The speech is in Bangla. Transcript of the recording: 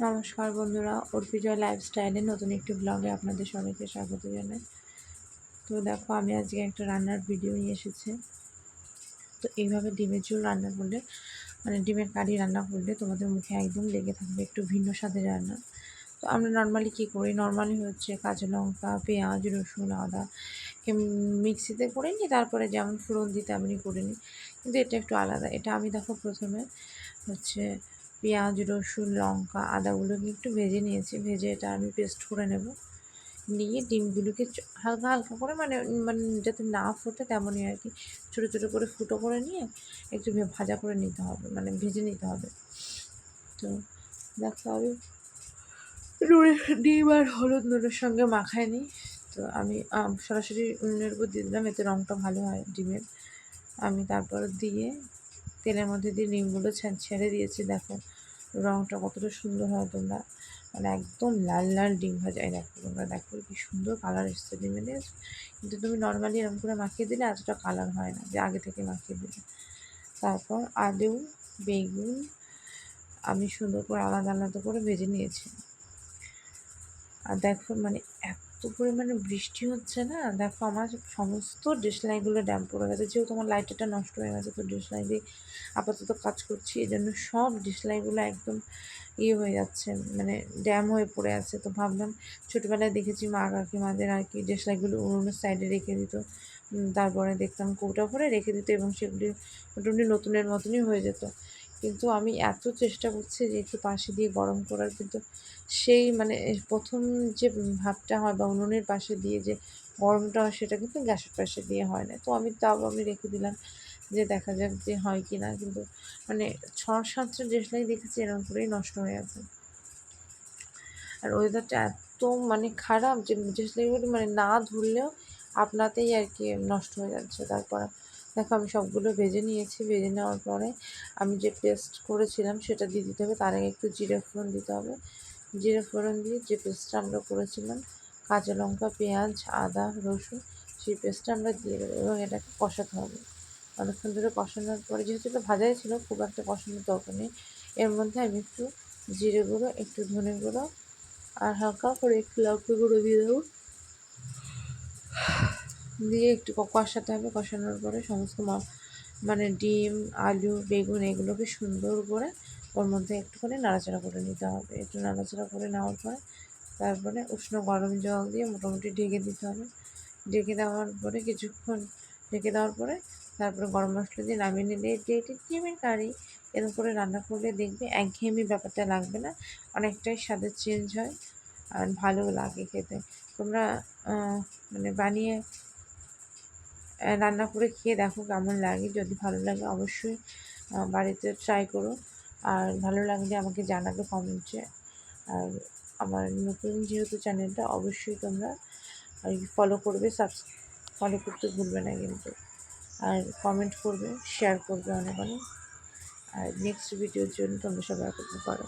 নমস্কার বন্ধুরা, অর্পিজয় লাইফস্টাইলে নতুন একটি ব্লগে আপনাদের সবাইকে স্বাগত জানাই। তো দেখো, আমি আজকে একটা রান্নার ভিডিও নিয়ে এসেছি। তো এইভাবে ডিমের ঝোল রান্না করলে মানে ডিমের কারি রান্না করলে তোমাদের মুখে একদম লেগে থাকবে একটু ভিন্ন স্বাদের রান্না। তো আমরা নর্মালি কী করি? নর্মালি হচ্ছে কাঁচা লঙ্কা, পেঁয়াজ, রসুন, আদা মিক্সিতে করে নিই তারপরে যেমন ফোড়ন দিতে আমি করে নিই। কিন্তু এটা একটু আলাদা। এটা আমি দেখো প্রথমে হচ্ছে পেঁয়াজ, রসুন, লঙ্কা, আদাগুলোকে একটু ভেজে নিয়েছি। ভেজে এটা আমি পেস্ট করে নেব। নিয়ে ডিমগুলোকে হালকা হালকা করে মানে মানে যাতে না ফোটে তেমনই আর কি। ছোটো ছোটো করে ফুটো করে নিয়ে একটু ভাজা করে নিতে হবে মানে ভেজে নিতে হবে। তো দেখো আমি ডিম আর হলুদ নুনের সঙ্গে মাখায় নিই তো আমি সরাসরি নুনের উপর দিয়ে দিলাম, এতে রঙটা ভালো হয় ডিমের। আমি তারপর দিয়ে তেলের মধ্যে দিয়ে ডিমগুলো ছেড়ে দিয়েছি, দেখো। রঙটা কতটা সুন্দর হয় তোমরা। মানে একদম লাল লাল ডিম ভাজা দেখো তোমরা দেখো কি সুন্দর কালার এসছে ডিমের কিন্তু তুমি নর্মালি এরকম করে মাখিয়ে দিলে এতটা কালার হয় না যে আগে থেকে মাখিয়ে দিলে। তারপর আলু, বেগুন আমি সুন্দর করে আলাদা আলাদা করে ভেজে নিয়েছি। আর দেখো মানে এত পরিমাণে বৃষ্টি হচ্ছে না? দেখো, আমার সমস্ত ডিসলাইগুলো ড্যাম পড়ে গেছে। যেহেতু আমার লাইটারটা নষ্ট হয়ে গেছে, তো ডিসলাই দিয়ে আপাতত কাজ করছি। এই জন্য সব ডিসলাইগুলো একদম ইয়ে হয়ে যাচ্ছে মানে ড্যাম হয়ে পড়ে আছে। তো ভাবলাম, ছোটোবেলায় দেখেছি মা কাকিমাদের আর কি ডিসলাইগুলো উনুনের সাইডে রেখে দিত। তারপরে দেখতাম কৌটা ভরে রেখে দিত এবং সেগুলি মোটামুটি নতুনের মতনই হয়ে যেত। কিন্তু আমি এত চেষ্টা করছি যে একটু পাশে দিয়ে গরম করার, কিন্তু সেই মানে প্রথম যে ভাবটা হয় বা উনুনের পাশে দিয়ে যে গরমটা হয়, সেটা কিন্তু গ্যাসের পাশে দিয়ে হয় না। তো আমি তাও আমি রেখে দিলাম যে দেখা যাক যে হয় কি না কিন্তু মানে ছ সাতটা ড্রেসলাই দেখেছি এরকম করেই নষ্ট হয়ে গেছে আর ওয়েদারটা এত মানে খারাপ যে ড্রেসলাইগুলো মানে না ধরলেও আপনাতেই আর কি নষ্ট হয়ে যাচ্ছে। তারপর দেখো, আমি সবগুলো ভেজে নিয়েছি। ভেজে নেওয়ার পরে আমি যে পেস্ট করেছিলাম সেটা দিয়ে দিতে হবে। তার আগে একটু জিরে ফোড়ন দিতে হবে। জিরে ফোড়ন দিয়ে যে পেস্টটা আমরা করেছিলাম, কাঁচা লঙ্কা, পেঁয়াজ, আদা, রসুন, সেই পেস্টটা আমরা দিয়ে দেবো এবং এটাকে কষাতে হবে। অনেকক্ষণ ধরে কষানোর পরে যেহেতু এটা ভাজাই ছিল, খুব একটা কষানোর দরকার নেই। এর মধ্যে আমি একটু জিরে গুঁড়ো, একটু ধনে গুঁড়ো, আর হালকা করে একটু লঙ্কা গুঁড়ো দিয়ে দেবো। দিয়ে একটু কষাতে হবে। কষানোর পরে সমস্ত মানে ডিম, আলু, বেগুন এগুলোকে সুন্দর করে ওর মধ্যে একটুখানি নাড়াচাড়া করে নিতে হবে। একটু নাড়াচাড়া করে নেওয়ার পরে তারপরে উষ্ণ গরম জল দিয়ে মোটামুটি ঢেকে দিতে হবে। ঢেকে দেওয়ার পরে কিছুক্ষণ ঢেকে দেওয়ার পরে তারপরে গরম মশলা দিয়ে নামিয়ে নিলে এটি ডিমের কারি, এরকম করে রান্না করলে দেখবে একঘেয়েমি ব্যাপারটা লাগবে না, অনেকটাই স্বাদের চেঞ্জ হয় আর ভালো লাগে খেতে। তোমরা মানে বানিয়ে রান্না করে খেয়ে দেখো কেমন লাগে। যদি ভালো লাগে অবশ্যই বাড়িতে ট্রাই করো। আর ভালো লাগলে আমাকে জানাবে কমেন্টে আর আমার নতুন যেহেতু চ্যানেলটা অবশ্যই তোমরা ফলো করবে সাবস ফলো করতে ভুলবে না কিন্তু। আর কমেন্ট করবে শেয়ার করবে অনেক অনেক। আর নেক্সট ভিডিওর জন্য তোমরা সবাই অপেক্ষা করো।